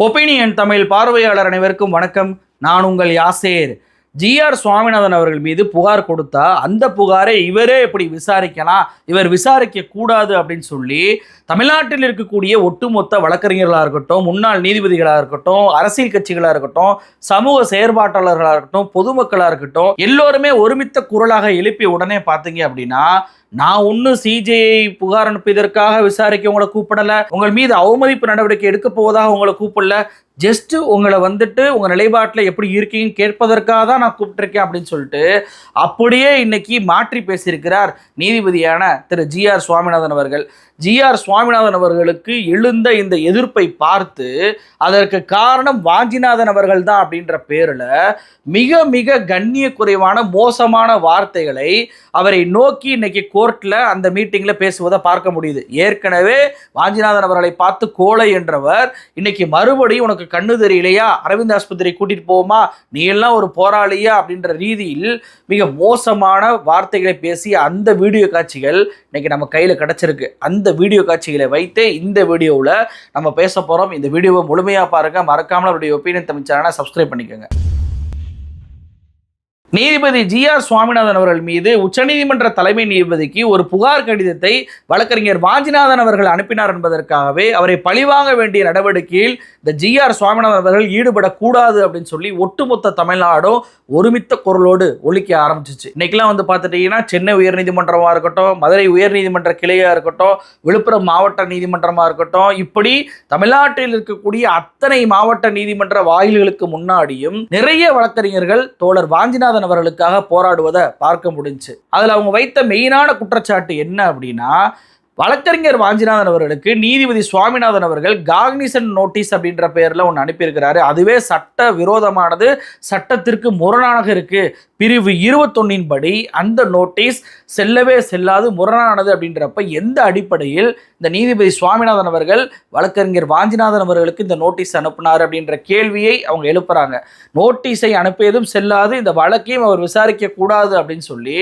Opinion Tamil பார்வையாளர் அனைவருக்கும் வணக்கம். நான் உங்கள் யாசேர். ஜிஆர் சுவாமிநாதன் அவர்கள் மீது புகார் கொடுத்தா அந்த புகாரை இவரே எப்படி விசாரிக்கலாம்? இவர் விசாரிக்க கூடாது அப்படின்னு சொல்லி தமிழ்நாட்டில் இருக்கக்கூடிய ஒட்டுமொத்த வழக்கறிஞர்களாக இருக்கட்டும் முன்னாள் நீதிபதிகளாக இருக்கட்டும் அரசியல் கட்சிகளாக இருக்கட்டும் சமூக செயற்பாட்டாளர்களாக இருக்கட்டும் பொதுமக்களாக இருக்கட்டும் எல்லோருமே ஒருமித்த குரலாக எழுப்பி உடனே பார்த்தீங்க அப்படின்னா நான் ஒன்றும் சிஜேஐ புகார் அனுப்பியதற்காக விசாரிக்க உங்களை கூப்பிடல. உங்கள் மீது அவமதிப்பு நடவடிக்கை எடுக்க போவதாக உங்களை கூப்பிடல. ஜஸ்ட்டு உங்களை வந்துட்டு உங்கள் நிலைப்பாட்டில் எப்படி இருக்கீங்கன்னு கேட்பதற்காக தான் நான் கூப்பிட்டுருக்கேன் அப்படின்னு சொல்லிட்டு அப்படியே இன்னைக்கு மாற்றி பேசியிருக்கிறார் நீதிபதியான திரு ஜிஆர் சுவாமிநாதன் அவர்கள். ஜிஆர் சுவாமிநாதன் அவர்களுக்கு எழுந்த இந்த எதிர்ப்பை பார்த்து அதற்கு காரணம் வாஞ்சிநாதன் அவர்கள் தான் அப்படின்ற பேரில் மிக மிக கண்ணிய குறைவான மோசமான வார்த்தைகளை அவரை நோக்கி இன்னைக்கு கோர்ட்டில் அந்த மீட்டிங்கில் பேசுவதை பார்க்க முடியுது. ஏற்கனவே வாஞ்சிநாதன் அவர்களை பார்த்து கோலை என்றவர் இன்னைக்கு மறுபடியும் உனக்கு கண்ணு தெரியலையா? அரவிந்த் ஆஸ்பத்திரி கூட்டிட்டு போவோமா? நீ எல்லாம் ஒரு போராளியா? அப்படின்ற ரீதியில் மிக மோசமான வார்த்தைகளை பேசிய அந்த வீடியோ காட்சிகள் இன்னைக்கு நம்ம கையில் கிடச்சிருக்கு. அந்த வீடியோ காட்சிகளை வைத்தே இந்த வீடியோவில் நம்ம பேச போகிறோம் இந்த வீடியோவை முழுமையாக பாருங்க. மறக்காமல் அவருடைய ஒப்பீனியன் தமிழ் சேனலை சப்ஸ்கிரைப் பண்ணிக்கோங்க. நீதிபதி ஜி ஆர் சுவாமிநாதன் அவர்கள் மீது உச்சநீதிமன்ற தலைமை நீதிபதிக்கு ஒரு புகார் கடிதத்தை வழக்கறிஞர் வாஞ்சிநாதன் அவர்கள் அனுப்பினார் என்பதற்காகவே அவரை பழிவாங்க வேண்டிய நடவடிக்கையில் இந்த ஜி ஆர் சுவாமிநாதன் அவர்கள் ஈடுபடக்கூடாது அப்படின்னு சொல்லி ஒட்டுமொத்த தமிழ்நாடும் ஒருமித்த குரலோடு ஒழிக்க ஆரம்பிச்சிச்சு. இன்னைக்கெல்லாம் வந்து பார்த்துட்டீங்கன்னா சென்னை உயர்நீதிமன்றமாக இருக்கட்டும் மதுரை உயர்நீதிமன்ற கிளையாக இருக்கட்டும் விழுப்புரம் மாவட்ட நீதிமன்றமாக இருக்கட்டும் இப்படி தமிழ்நாட்டில் இருக்கக்கூடிய அத்தனை மாவட்ட நீதிமன்ற வாயில்களுக்கு முன்னாடியும் நிறைய வழக்கறிஞர்கள் தோழர் வாஞ்சிநாதன் அவர்களுக்காக போராடுவதை பார்க்க முடிஞ்சு. அதில் அவங்க வைத்த மெயினான குற்றச்சாட்டு என்ன அப்படின்னா வழக்கறிஞர் வாஞ்சிநாதன் அவர்களுக்கு நீதிபதி சுவாமிநாதன் அவர்கள் காக்னிசன் நோட்டீஸ் அப்படின்ற பேரில் ஒன்று அனுப்பியிருக்கிறாரு. அதுவே சட்ட விரோதமானது சட்டத்திற்கு முரணாக இருக்கு. பிரிவு இருபத்தொன்னின் படி அந்த நோட்டீஸ் செல்லவே செல்லாது முரணானது அப்படின்றப்ப எந்த அடிப்படையில் இந்த நீதிபதி சுவாமிநாதன் அவர்கள் வழக்கறிஞர் வாஞ்சிநாதன் அவர்களுக்கு இந்த நோட்டீஸ் அனுப்புனார் அப்படின்ற கேள்வியை அவங்க எழுப்புறாங்க. நோட்டீஸை அனுப்பியதும் செல்லாது இந்த வழக்கையும் அவர் விசாரிக்கக்கூடாது அப்படின்னு சொல்லி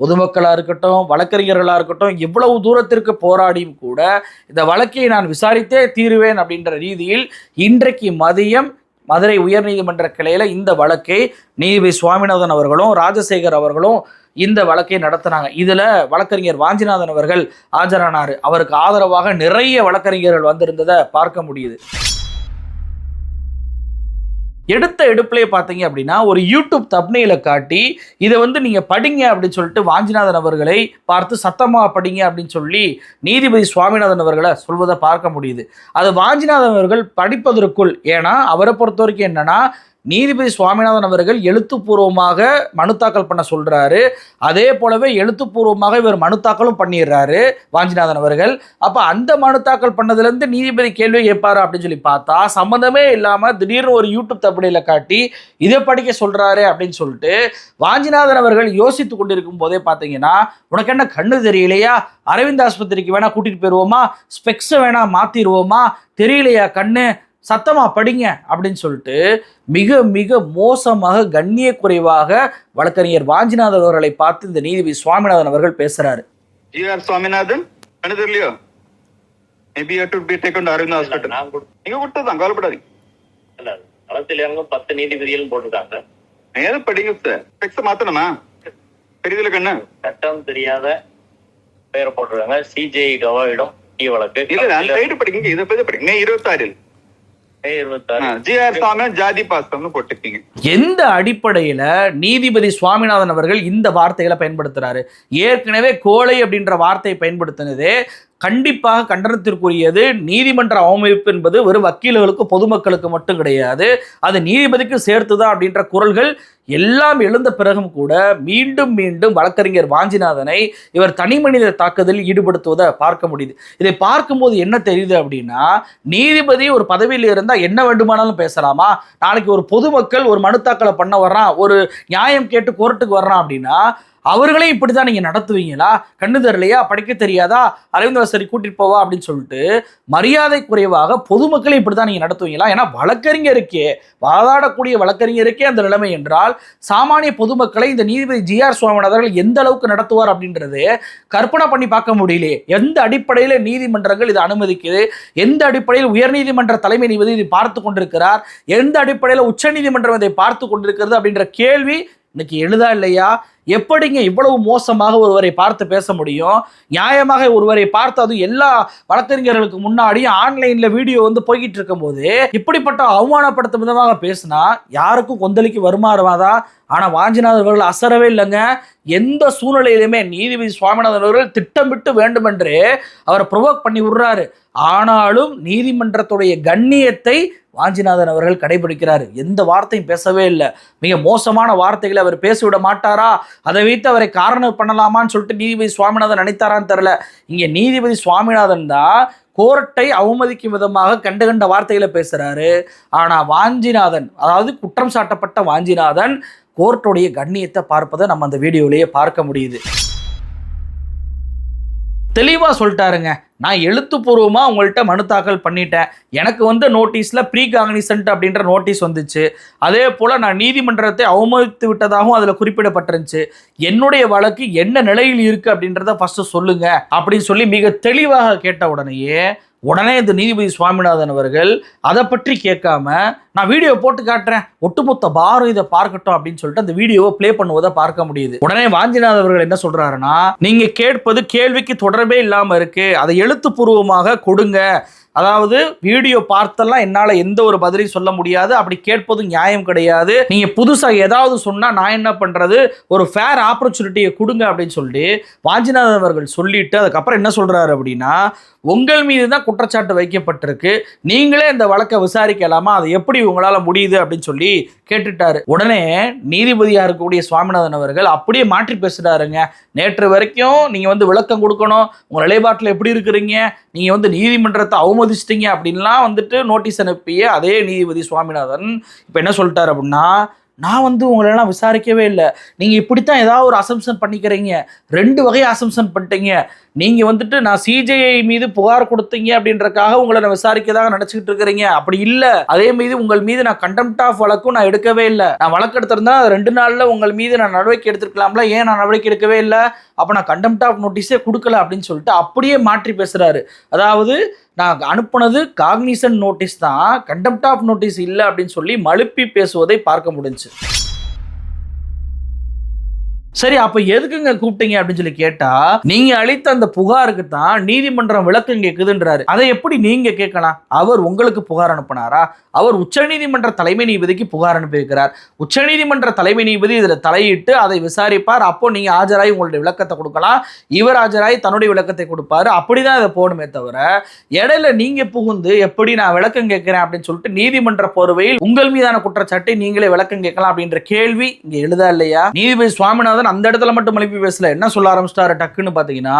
பொதுமக்களாக இருக்கட்டும் வழக்கறிஞர்களாக இருக்கட்டும் எவ்வளவு தூரத்திற்கு போராடியும் கூட இந்த வழக்கை நான் விசாரித்தே தீருவேன் அப்படின்ற ரீதியில் இன்றைக்கு மதியம் மதுரை உயர்நீதிமன்ற கிளையில் இந்த வழக்கை நீதிபதி சுவாமிநாதன் அவர்களும் ராஜசேகர் அவர்களும் இந்த வழக்கை நடத்தினாங்க. இதில் வழக்கறிஞர் வாஞ்சிநாதன் அவர்கள் ஆஜரானார். அவருக்கு ஆதரவாக நிறைய வழக்கறிஞர்கள் வந்திருந்ததை பார்க்க முடியுது. எடுத்த எடுப்புலேயே பார்த்தீங்க அப்படின்னா ஒரு யூடியூப் தப்னையில் காட்டி இதை வந்து நீங்கள் படிங்க அப்படின்னு சொல்லிட்டு வாஞ்சிநாதன் அவர்களை பார்த்து சத்தமாக படிங்க அப்படின்னு சொல்லி நீதிபதி சுவாமிநாதன் அவர்களை சொல்வதை பார்க்க முடியுது. அது வாஞ்சிநாதன் அவர்கள் படிப்பதற்குள் ஏன்னா அவரை பொறுத்த வரைக்கும் என்னென்னா நீதிபதி சுவாமிநாதன் அவர்கள் எழுத்துப்பூர்வமாக மனு தாக்கல் பண்ண சொல்கிறாரு அதே போலவே எழுத்துப்பூர்வமாக இவர் மனு தாக்கலும் பண்ணிடுறாரு வாஞ்சிநாதன் அவர்கள். அப்போ அந்த மனு தாக்கல் பண்ணதுலேருந்து நீதிபதி கேள்வி கேட்பாரு அப்படின்னு சொல்லி பார்த்தா சம்மந்தமே இல்லாமல் திடீர்னு ஒரு யூடியூப் தப்படியில் காட்டி இதை படிக்க சொல்கிறாரு அப்படின்னு சொல்லிட்டு வாஞ்சிநாதன் அவர்கள் யோசித்து கொண்டிருக்கும் போதே பார்த்தீங்கன்னா உனக்கு என்ன கண்ணு தெரியலையா? அரவிந்த் ஆஸ்பத்திரிக்கு வேணால் கூட்டிகிட்டு போயிடுவோமா ஸ்பெக்ஸை வேணால் மாற்றிடுவோமா தெரியலையா கண்ணு? சத்தமாக படிங்க அப்படின்னு சொல்லிட்டு மிக மிக மோசமாக கண்ணிய குறைவாக வழக்கறிஞர் வாஞ்சிநாதன் அவர்களை பார்த்து இந்த நீதிபதி சுவாமிநாதன் அவர்கள் பேசுறாரு. ஜிஆர் சுவாமிநாதன் இல்லையோ maybe to be taken Aravind hospital நீங்க கொடுத்ததான் கவலைப்படாதீங்க. இல்ல களத்திலிருந்து பத்து நீதிபதிகள் போட்டிருக்காங்க. மேல படிங்க சார் டெக்ஸ்ட் மாத்தணுமா? சட்டம் தெரியாத பெயரை போட்டிருக்காங்க. சிஜிஐ கவாயிடம் வழக்கு. இது அந்த சைடு படிங்க இதை பத்தி படிங்க. இருபத்தாறில். எந்த அடிப்படையில நீதிபதி சுவாமிநாதன் அவர்கள் இந்த வார்த்தைகளை பயன்படுத்துறாரு? ஏற்கனவே கோழை அப்படின்ற வார்த்தையை பயன்படுத்தினதே கண்டிப்பாக கண்டனத்திற்குரியது. நீதிமன்ற அவமதிப்பு என்பது வெறும் வக்கீல்களுக்கு பொதுமக்களுக்கு மட்டும் கிடையாது. அது நீதிபதிக்கு சேர்த்துதான் அப்படின்ற குரல்கள் எல்லாம் எழுந்த பிறகும் கூட மீண்டும் மீண்டும் வழக்கறிஞர் வாஞ்சிநாதனை இவர் தனி மனித தாக்குதலில் ஈடுபடுத்துவதை பார்க்க முடியுது. இதை பார்க்கும்போது என்ன தெரியுது அப்படின்னா நீதிபதி ஒரு பதவியில் இருந்தால் என்ன வேண்டுமானாலும் பேசலாமா? நாளைக்கு ஒரு பொதுமக்கள் ஒரு மனு தாக்கலை பண்ண வர்றான் ஒரு நியாயம் கேட்டு கோர்ட்டுக்கு வர்றான் அப்படின்னா அவர்களே இப்படிதான் நீங்கள் நடத்துவீங்களா? கண்ணு தெரியலையா? படிக்க தெரியாதா? அரவிந்தவாசரி கூட்டிட்டு போவா அப்படின்னு சொல்லிட்டு மரியாதை குறைவாக பொதுமக்களை இப்படிதான் நீங்கள் நடத்துவீங்களா? ஏன்னா வழக்கறிஞருக்கே வாதாடக்கூடிய வழக்கறிஞருக்கே அந்த நிலைமை என்றால் சாமானிய பொதுமக்களை இந்த நீதிபதி ஜி ஆர் சுவாமிநாதர்கள் எந்த அளவுக்கு நடத்துவார் அப்படின்றது கற்பனை பண்ணி பார்க்க முடியலையே. எந்த அடிப்படையில் நீதிமன்றங்கள் இதை அனுமதிக்குது? எந்த அடிப்படையில் உயர்நீதிமன்ற தலைமை நீதிபதி இதை பார்த்து கொண்டிருக்கிறார்? எந்த அடிப்படையில் உச்சநீதிமன்றம் இதை பார்த்து கொண்டிருக்கிறது அப்படின்ற கேள்வி இன்னைக்கு எழுதா இல்லையா? எப்படிங்க இவ்வளவு மோசமாக ஒருவரை பார்த்து பேச முடியும்? நியாயமாக ஒருவரை பார்த்து அது எல்லா வழக்கறிஞர்களுக்கு முன்னாடியும் ஆன்லைன்ல வீடியோ வந்து போய்கிட்டு இருக்கும்போது இப்படிப்பட்ட அவமானப்படுத்தும் விதமாக பேசினா யாருக்கும் கொந்தளிக்கு வருமாறுவாதா ஆனா வாஞ்சிநாதன் அவர்கள் அசரவே இல்லைங்க. எந்த சூழ்நிலையிலுமே நீதிபதி சுவாமிநாதன் அவர்கள் திட்டமிட்டு வேண்டுமென்று அவரை ப்ரொவோக் பண்ணி விடுறாரு. ஆனாலும் நீதிமன்றத்துடைய கண்ணியத்தை வாஞ்சிநாதன் அவர்கள் கடைபிடிக்கிறார். எந்த வார்த்தையும் பேசவே இல்லை. மிக மோசமான வார்த்தைகளை அவர் பேசிவிட மாட்டாரா? அதை வைத்து அவரை காரணம் பண்ணலாமான்னு சொல்லிட்டு நீதிபதி சுவாமிநாதன் நினைத்தாரான்னு தெரில இங்கே நீதிபதி சுவாமிநாதன் தான் கோர்ட்டை அவமதிக்கும் விதமாக கண்டு கண்ட வார்த்தைகளை பேசுகிறாரு ஆனால் வாஞ்சிநாதன் அதாவது குற்றம் சாட்டப்பட்ட வாஞ்சிநாதன் கோர்ட்டுடைய கண்ணியத்தை பார்ப்பதை நம்ம அந்த வீடியோலேயே பார்க்க முடியுது. தெளிவாக சொல்லிட்டாருங்க. நான் எழுத்துப்பூர்வமாக உங்கள்கிட்ட மனு தாக்கல் பண்ணிட்டேன். எனக்கு வந்து நோட்டீஸில் ப்ரீ காக்னிசன்ட் அப்படின்ற நோட்டீஸ் வந்துச்சு. அதே போல் நான் நீதிமன்றத்தை அவமதித்து விட்டதாகவும் அதில் குறிப்பிடப்பட்டிருந்துச்சு. என்னுடைய வழக்கு என்ன நிலையில் இருக்குது அப்படின்றத ஃபஸ்ட்டு சொல்லுங்கள் அப்படின்னு சொல்லி மிக தெளிவாக கேட்ட உடனேயே உடனே இந்த நீதிபதி சுவாமிநாதன் அவர்கள் அதை பற்றி கேட்காம நான் வீடியோ போட்டு காட்டுறேன். ஒட்டுமொத்த பாரம் இதை பார்க்கட்டும் அப்படின்னு சொல்லிட்டு அந்த வீடியோவை ப்ளே பண்ணுவதை பார்க்க முடியுது. உடனே வாஞ்சிநாதன் அவர்கள் என்ன சொல்றாருன்னா நீங்க கேட்பது கேள்விக்கு தொடர்பே இல்லாம இருக்கு. அதை எழுத்துப்பூர்வமாக கொடுங்க. அதாவது வீடியோ பார்த்தெல்லாம் என்னால் எந்த ஒரு பதிலையும் சொல்ல முடியாது. அப்படி கேட்பதும் நியாயம் கிடையாது. நீங்கள் புதுசாக ஏதாவது சொன்னால் நான் என்ன பண்ணுறது ஒரு ஃபேர் ஆப்பர்ச்சுனிட்டியை கொடுங்க அப்படின்னு சொல்லி வாஞ்சிநாதன் அவர்கள் சொல்லிட்டு அதுக்கப்புறம் என்ன சொல்கிறாரு அப்படின்னா உங்கள் மீது தான் குற்றச்சாட்டு வைக்கப்பட்டிருக்கு. நீங்களே இந்த வழக்கை விசாரிக்கலாமா? அது எப்படி உங்களால் முடியுது அப்படின்னு சொல்லி கேட்டுட்டாரு. உடனே நீதிபதியாக இருக்கக்கூடிய சுவாமிநாதன் அவர்கள் அப்படியே மாற்றி பேசுகிறாருங்க நேற்று வரைக்கும் நீங்கள் வந்து விளக்கம் கொடுக்கணும். உங்கள் நிலைப்பாட்டில் எப்படி இருக்கிறீங்க? நீங்கள் வந்து நீதிமன்றத்தை அவமதிச்சிட்டிங்க அப்படின்லாம் வந்துட்டு நோட்டீஸ் அனுப்பிய அதே நீதிபதி சுவாமிநாதன் இப்போ என்ன சொல்லிட்டாரு அப்படின்னா நான் வந்து உங்களெல்லாம் விசாரிக்கவே இல்லை. நீங்கள் இப்படித்தான் ஏதாவது ஒரு அசம்சன் பண்ணிக்கிறீங்க. ரெண்டு வகை அசம்ஷன் பண்ணிட்டீங்க. நீங்கள் வந்துட்டு நான் சிஜேஐ மீது புகார் கொடுத்தீங்க அப்படின்றக்காக உங்களை நான் விசாரிக்கதாக நினச்சிக்கிட்டு இருக்கிறீங்க. அப்படி இல்லை. அதே மீது உங்கள் மீது நான் கண்டெம்ட் ஆஃப் வழக்கும் நான் எடுக்கவே இல்லை. நான் வழக்கு எடுத்திருந்தா ரெண்டு நாளில் உங்கள் மீது நான் நடவடிக்கை எடுத்துருக்கலாம்ல. ஏன் நான் நடவடிக்கை எடுக்கவே இல்லை? அப்போ நான் கண்டெம்ட் ஆஃப் நோட்டீஸே கொடுக்கல அப்படின்னு சொல்லிட்டு அப்படியே மாற்றி பேசுகிறாரு அதாவது நான் அனுப்புனது காக்னிசன் நோட்டீஸ் தான். கண்டெம்ட் ஆஃப் நோட்டீஸ் இல்லை அப்படின்னு சொல்லி மழுப்பி பேசுவதை பார்க்க முடிஞ்சு சரி அப்ப எதுக்குங்க கூப்பிட்டீங்க அப்படின்னு சொல்லி கேட்டா நீங்க அளித்த அந்த புகாருக்கு தான் நீதிமன்றம் விளக்கம் கேக்குதுன்றாரு அதை எப்படி நீங்க கேட்கலாம்? அவர் உங்களுக்கு புகார் அனுப்புனாரா? அவர் உச்சநீதிமன்ற தலைமை நீதிபதிக்கு புகார் அனுப்பியிருக்கிறார். உச்சநீதிமன்ற தலைமை நீதிபதி இதுல தலையிட்டு அதை விசாரிப்பார். அப்போ நீங்க ஆஜராகி உங்களுடைய விளக்கத்தை கொடுக்கலாம். இவர் ஆஜராகி தன்னுடைய விளக்கத்தை கொடுப்பாரு. அப்படிதான் இதை போகணுமே தவிர இடையில நீங்க புகுந்து எப்படி நான் விளக்கம் கேட்கிறேன் அப்படின்னு சொல்லிட்டு நீதிமன்ற பொறுவையில் உங்கள் மீதான குற்றச்சாட்டை நீங்களே விளக்கம் கேட்கலாம் அப்படின்ற கேள்வி இங்க எழுதா இல்லையா? நீதிபதி சுவாமிநாதன் அந்த இடத்துல மட்டும் எழுப்பி பேசல. என்ன சொல்ல ஆரம்பிச்சிட்டாரு? டக்குன்னு பார்த்தீங்கன்னா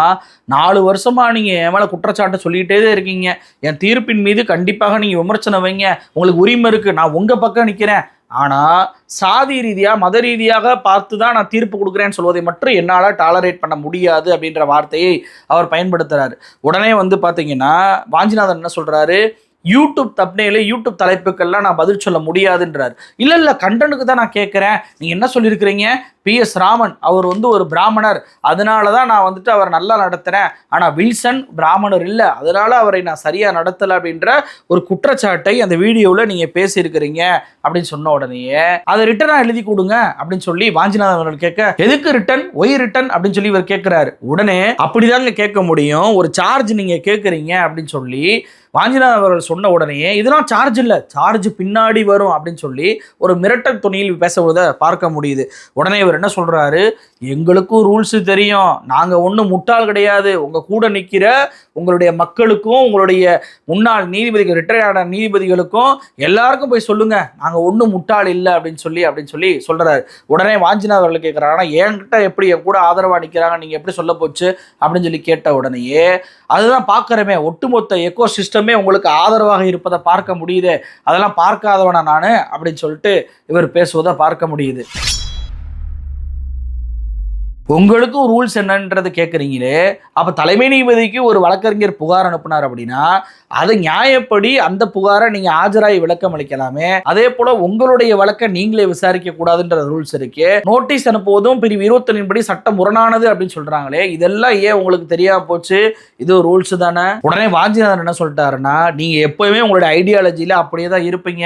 நாலு வருஷமா நீங்க என் மேல குற்றச்சாட்டை சொல்லிட்டே தான் இருக்கீங்க. என் தீர்ப்பின் மீது கண்டிப்பாக நீங்க விமர்சனம் வைங்க. உங்களுக்கு உரிமை இருக்கு. நான் உங்க பக்கம் நிக்கிறேன். ஆனா சாதி ரீதியா மத ரீதியாக பார்த்து தான் நான் தீர்ப்பு கொடுக்குறேன்னு சொல்வதை மட்டும் என்னால் டாலரேட் பண்ண முடியாது அப்படின்ற வார்த்தையை அவர் பயன்படுத்துறாரு. உடனே வந்து பார்த்தீங்கன்னா வாஞ்சிநாதன் என்ன சொல்றாரு? யூடியூப் தப்னேலே யூடியூப் தலைப்புக்கெல்லாம் நான் பதில் சொல்ல முடியாதுன்றார். இல்லை இல்லை கண்டனுக்கு தான் நான் கேட்குறேன் நீங்கள் என்ன சொல்லியிருக்கிறீங்க? பி. எஸ். ராமன் அவர் வந்து ஒரு பிராமணர். அதனால தான் நான் வந்துட்டு அவரை நல்லா நடத்துகிறேன் ஆனால் வில்சன் பிராமணர் இல்லை. அதனால அவரை நான் சரியாக நடத்தலை அப்படின்ற ஒரு குற்றச்சாட்டை அந்த வீடியோவில் நீங்கள் பேசியிருக்கிறீங்க அப்படின்னு சொன்ன உடனேயே அதை ரிட்டனாக எழுதி கொடுங்க அப்படின்னு சொல்லி வாஞ்சிநாதன் அவர்கள் கேட்க எதுக்கு ரிட்டன் ஒய் ரிட்டன் அப்படின்னு சொல்லி இவர் கேட்குறாரு உடனே அப்படிதாங்க கேட்க முடியும். ஒரு சார்ஜ் நீங்கள் கேட்குறீங்க அப்படின்னு சொல்லி வாஞ்சிநாதன் அவர்கள் சொன்ன உடனே இதெல்லாம் சார்ஜ் இல்லை. சார்ஜ் பின்னாடி வரும் அப்படின்னு சொல்லி ஒரு மிரட்டல் துணியில் பேசுவதை பார்க்க முடியுது. உடனே இவர் என்ன சொல்கிறாரு எங்களுக்கும் ரூல்ஸு தெரியும். நாங்கள் ஒன்றும் முட்டாள் கிடையாது. உங்கள் கூட நிற்கிற உங்களுடைய மக்களுக்கும் உங்களுடைய முன்னாள் நீதிபதிகள் ரிட்டையர் ஆன நீதிபதிகளுக்கும் எல்லாருக்கும் போய் சொல்லுங்க. நாங்கள் ஒன்றும் முட்டாள் இல்லை அப்படின்னு சொல்லி அப்படின்னு சொல்லி சொல்கிறாரு உடனே வாஞ்சிநாதன் அவர்கள் கேட்குறாங்க ஆனால் என்கிட்ட எப்படி என் கூட ஆதரவாக நிற்கிறாங்க நீங்கள் எப்படி சொல்ல போச்சு? அப்படின்னு சொல்லி கேட்ட உடனேயே அதுதான் பார்க்குறமே. ஒட்டுமொத்த எக்கோ சிஸ்டமே உங்களுக்கு ஆதரவாக இருப்பதை பார்க்க முடியுது. அதெல்லாம் பார்க்காதவனா நான்? அப்படின்னு சொல்லிட்டு இவர் பேசுவதை பார்க்க முடியுது. உங்களுக்கும் ரூல்ஸ் என்னன்றது கேட்குறீங்களே அப்போ தலைமை நீதிபதிக்கு ஒரு வழக்கறிஞர் புகார் அனுப்புனார் அப்படின்னா அது நியாயப்படி அந்த புகாரை நீங்கள் ஆஜராகி விளக்கம் அளிக்கலாமே. அதே போல் உங்களுடைய வழக்கை நீங்களே விசாரிக்க கூடாதுன்ற ரூல்ஸ் இருக்கு. நோட்டீஸ் அனுப்புவதும் பிரிவு இருபத்தொன்னின் படி சட்டம் முரணானது அப்படின்னு சொல்கிறாங்களே இதெல்லாம் ஏன் உங்களுக்கு தெரியாம போச்சு? இது ஒரு ரூல்ஸ் தானே? உடனே வாஞ்சிநாதன் என்ன சொல்லிட்டாருன்னா நீங்கள் எப்பவுமே உங்களுடைய ஐடியாலஜியில் அப்படியே தான் இருப்பீங்க.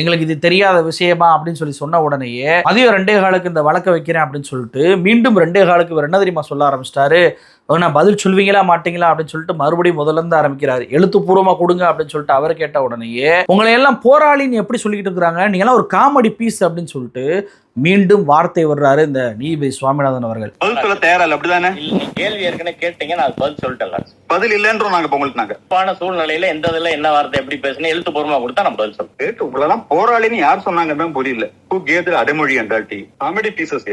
எங்களுக்கு இது தெரியாத விஷயமா அப்படின்னு சொல்லி சொன்ன உடனேயே மதியம் ரெண்டே காலுக்கு இந்த வழக்கை வைக்கிறேன் அப்படின்னு சொல்லிட்டு மீண்டும் ரெண்டே காலுக்கு இவர் என்ன தெரியுமா சொல்ல ஆரம்பிச்சிட்டாரு? நான் பதில் சொல்வீங்களா மாட்டீங்களா அப்படின்னு சொல்லிட்டு மறுபடியும் முதல்ல இருந்து ஆரம்பிக்கிறாரு. எழுத்துப்பூர்வமா கொடுங்க அப்படின்னு சொல்லிட்டு அவர் கேட்ட உடனேயே உங்களை எல்லாம் போராளின்னு எப்படி சொல்லிக்கிட்டு இருக்கிறாங்க? நீங்க எல்லாம் ஒரு காமெடி பீஸ் அப்படின்னு சொல்லிட்டு மீண்டும் வார்த்தை வர்றாரு இந்த நீதிபதி சுவாமிநாதன் அவர்கள். பதில் சொல்ல தயாரா இல்ல அப்படிதானே கேள்வி ஏற்கனவே கேட்டீங்க நான் பதில் சொல்லிட்டேன் பதில் இல்லன்றோம் நாங்க இப்ப உங்களுக்கு நாங்க. தப்பான சூழ்நிலையில எந்த இதுல என்ன வார்த்தை எப்படி பேசணும் எழுத்துப்பூர்வமா கொடுத்தா நான் பதில் சொல்றேன். கேட்டு உங்களெல்லாம் போராளின்னு யார் சொன்னாங்கன்னு புரியல. ஹூ கேது அடைமொழி என்றாட்டி காமெடி பீசஸ்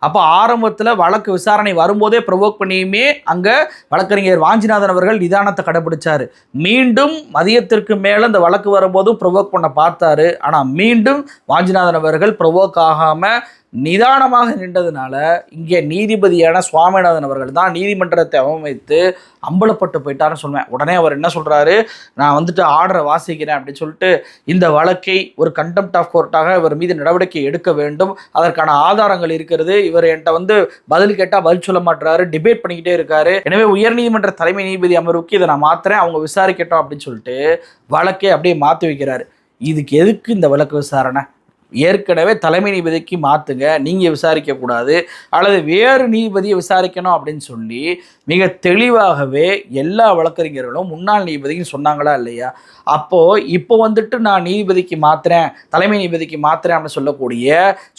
அப்போ ஆரம்பத்துல வழக்கு விசாரணை வரும்போதே ப்ரொவோக் பண்ணியுமே அங்க வழக்கறிஞர் வாஞ்சிநாதன் அவர்கள் நிதானத்தை கடைபிடிச்சாரு. மீண்டும் மதியத்திற்கு மேல இந்த வழக்கு வரும்போதும் ப்ரொவோக் பண்ண பார்த்தாரு. ஆனா மீண்டும் வாஞ்சிநாதன் அவர்கள் ப்ரொவோக் ஆகாம நிதானமாக நின்றதுனால இங்கே நீதிபதியான சுவாமிநாதன் அவர்கள் தான் நீதிமன்றத்தை அவமதித்து அம்பலப்பட்டு போயிட்டாருன்னு சொல்லுவேன் உடனே அவர் என்ன சொல்கிறாரு நான் வந்துட்டு ஆர்டரை வாசிக்கிறேன் அப்படின்னு சொல்லிட்டு இந்த வழக்கை ஒரு கண்டெம்ட் ஆஃப் கோர்ட்டாக இவர் மீது நடவடிக்கை எடுக்க வேண்டும். அதற்கான ஆதாரங்கள் இருக்கிறது. இவர் என்கிட்ட வந்து பதில் கேட்டால் பதில் சொல்ல மாட்டுறாரு டிபேட் பண்ணிக்கிட்டே இருக்காரு. எனவே உயர்நீதிமன்ற தலைமை நீதிபதி அமர்வுக்கு இதை நான் மாத்துறேன். அவங்க விசாரிக்கட்டும் அப்படின்னு சொல்லிட்டு வழக்கை அப்படியே மாற்றி வைக்கிறாரு. இதுக்கு எதுக்கு இந்த வழக்கு விசாரணை? ஏற்கனவே தலைமை நீதிபதிக்கு மாற்றுங்க நீங்கள் விசாரிக்கக்கூடாது அல்லது வேறு நீதிபதியை விசாரிக்கணும் அப்படின்னு சொல்லி மிக தெளிவாகவே எல்லா வழக்கறிஞர்களும் முன்னாள் நீதிபதிக்கு சொன்னாங்களா இல்லையா? அப்போது இப்போ வந்துட்டு நான் நீதிபதிக்கு மாத்துறேன் தலைமை நீதிபதிக்கு மாத்துறேன் அப்படின்னு சொல்லக்கூடிய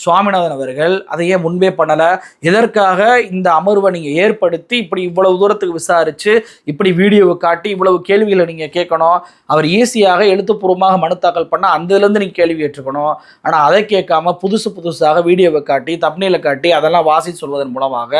சுவாமிநாதன் அவர்கள் அதை ஏன் முன்பே பண்ணலை? எதற்காக இந்த அமர்வை நீங்கள் ஏற்படுத்தி இப்படி இவ்வளவு தூரத்துக்கு விசாரித்து இப்படி வீடியோவை காட்டி இவ்வளவு கேள்விகளை நீங்கள் கேட்கணும்? அவர் ஈஸியாக எழுத்துப்பூர்வமாக மனு தாக்கல் பண்ணால் அந்ததுலேருந்து நீங்கள் கேள்வி ஏற்றுக்கணும் ஆனால் அதை கேட்காம புதுசு புதுசாக வீடியோவை காட்டி தப்னியில் காட்டி அதெல்லாம் வாசி சொல்வதன் மூலமாக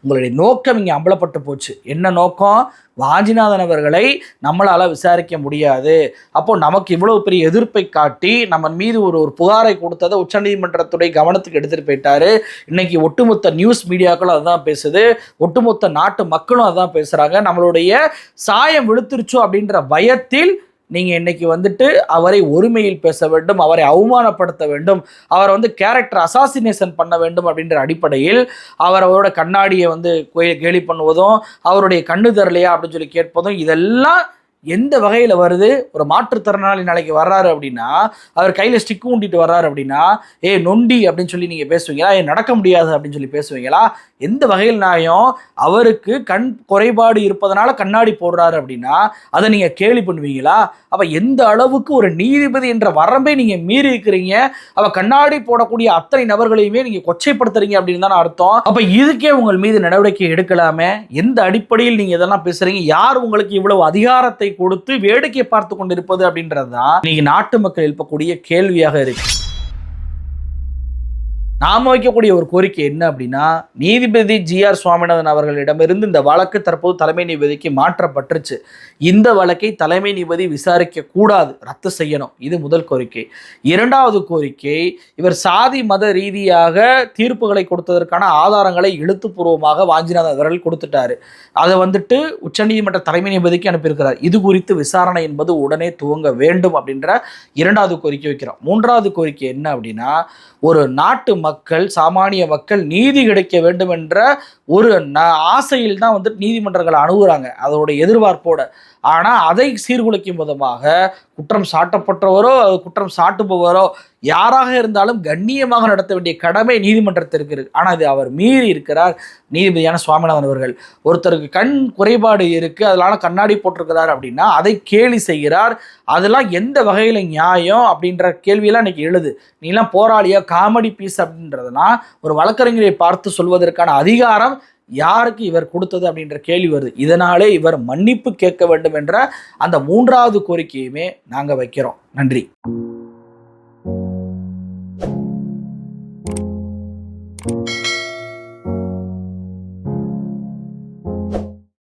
உங்களுடைய நோக்கம் இங்கே அம்பலப்பட்டு போச்சு. என்ன நோக்கம்? வாஞ்சிநாதன் அவர்களை நம்மளால் விசாரிக்க முடியாது. அப்போ நமக்கு இவ்வளவு பெரிய எதிர்ப்பை காட்டி நம்ம மீது ஒரு ஒரு புகாரை கொடுத்ததை உச்சநீதிமன்றத்துடைய கவனத்துக்கு எடுத்துகிட்டு போயிட்டாரு. இன்னைக்கு ஒட்டுமொத்த நியூஸ் மீடியாக்களும் அதுதான் பேசுது. ஒட்டுமொத்த நாட்டு மக்களும் அதுதான் பேசுகிறாங்க நம்மளுடைய சாயம் விழுத்துருச்சோ அப்படின்ற பயத்தில் நீங்கள் இன்னைக்கு வந்துட்டு அவரை ஒருமையில் பேச வேண்டும் அவரை அவமானப்படுத்த வேண்டும் அவரை வந்து கேரக்டர் அசாசினேஷன் பண்ண வேண்டும் அப்படின்ற அடிப்படையில் அவர் அவரோட கண்ணாடியை வந்து கேலி பண்ணுவதும் அவருடைய கண்ணு தரலையா அப்படின்னு சொல்லி கேட்பதும் இதெல்லாம் எந்த வகையில் வருது? ஒரு மாற்றுத்திறனாளி நாளைக்கு வர்றாரு அப்படின்னா அவர் கையில் ஸ்டிக் ஊண்டிட்டு வர்றாரு அப்படின்னா ஏ நொண்டி அப்படின்னு சொல்லி நீங்கள் பேசுவீங்களா? ஏ நடக்க முடியாது அப்படின்னு சொல்லி பேசுவீங்களா? எந்த வகையில் நாயும் அவருக்கு கண் குறைபாடு இருப்பதனால கண்ணாடி போடுறாரு அப்படின்னா அதை நீங்கள் கேலி பண்ணுவீங்களா? அப்போ எந்த அளவுக்கு ஒரு நீதிபதி என்ற வரம்பை நீங்கள் மீறி இருக்கிறீங்க? அவள் கண்ணாடி போடக்கூடிய அத்தனை நபர்களையுமே நீங்கள் கொச்சைப்படுத்துறீங்க அப்படின்னு தானே அர்த்தம். அப்போ இதுக்கே உங்கள் மீது நடவடிக்கை எடுக்கலாமே? எந்த அடிப்படையில் நீங்கள் இதெல்லாம் பேசுகிறீங்க யார் உங்களுக்கு இவ்வளவு அதிகாரத்தை கொடுத்து வேடிக்கை பார்த்து கொண்டிருப்பது அப்படின்றது தான் இன்னைக்கு நாட்டு மக்கள் எழுப்பக்கூடிய கேள்வியாக இருக்கு. நாம வைக்கக்கூடிய ஒரு கோரிக்கை என்ன அப்படின்னா நீதிபதி ஜி ஆர் சுவாமிநாதன் அவர்களிடமிருந்து இந்த வழக்கு தற்போது தலைமை நீதிபதிக்கு மாற்றப்பட்டுருச்சு. இந்த வழக்கை தலைமை நீதிபதி விசாரிக்க கூடாது ரத்து செய்யணும். இது முதல் கோரிக்கை. இரண்டாவது கோரிக்கை இவர் சாதி மத ரீதியாக தீர்ப்புகளை கொடுத்ததற்கான ஆதாரங்களை எழுத்துப்பூர்வமாக வாஞ்சிநாதன் அவர்கள் கொடுத்துட்டாரு. அதை வந்துட்டு உச்சநீதிமன்ற தலைமை நீதிபதிக்கு அனுப்பியிருக்கிறார். இது குறித்து விசாரணை என்பது உடனே துவங்க வேண்டும் அப்படின்ற இரண்டாவது கோரிக்கை வைக்கிறோம். மூன்றாவது கோரிக்கை என்ன அப்படின்னா ஒரு நாட்டு மக்கள் சாமானிய மக்கள் நீதி கிடைக்க வேண்டும் என்ற ஒரு ஆசையில் தான் வந்துட்டு நீதிமன்றங்களை அணுகுறாங்க. அதோட எதிர்பார்ப்போட. ஆனால் அதை சீர்குலைக்கும் விதமாக குற்றம் சாட்டப்பட்டவரோ குற்றம் சாட்டுபவரோ யாராக இருந்தாலும் கண்ணியமாக நடத்த வேண்டிய கடமை நீதிமன்றத்திற்கு இருக்கு. ஆனால் இது அவர் மீறி இருக்கிறார் நீதிபதியான சுவாமிநாதன் அவர்கள். ஒருத்தருக்கு கண் குறைபாடு இருக்கு அதனால கண்ணாடி போட்டிருக்கிறார் அப்படின்னா அதை கேலி செய்கிறார். அதெல்லாம் எந்த வகையில் நியாயம் அப்படின்ற கேள்வியெல்லாம் இன்னைக்கு எழுது. நீலாம் போராளியா காமெடி பீஸ் அப்படின்றதுனா ஒரு வழக்கறிஞரை பார்த்து சொல்வதற்கான அதிகாரம் யாருக்கு இவர் கொடுத்தது அப்படின்ற கேள்வி வருது. இதனாலே இவர் மன்னிப்பு கேட்க வேண்டும் என்ற அந்த மூன்றாவது கோரிக்கையுமே நாங்கள் வைக்கிறோம். நன்றி.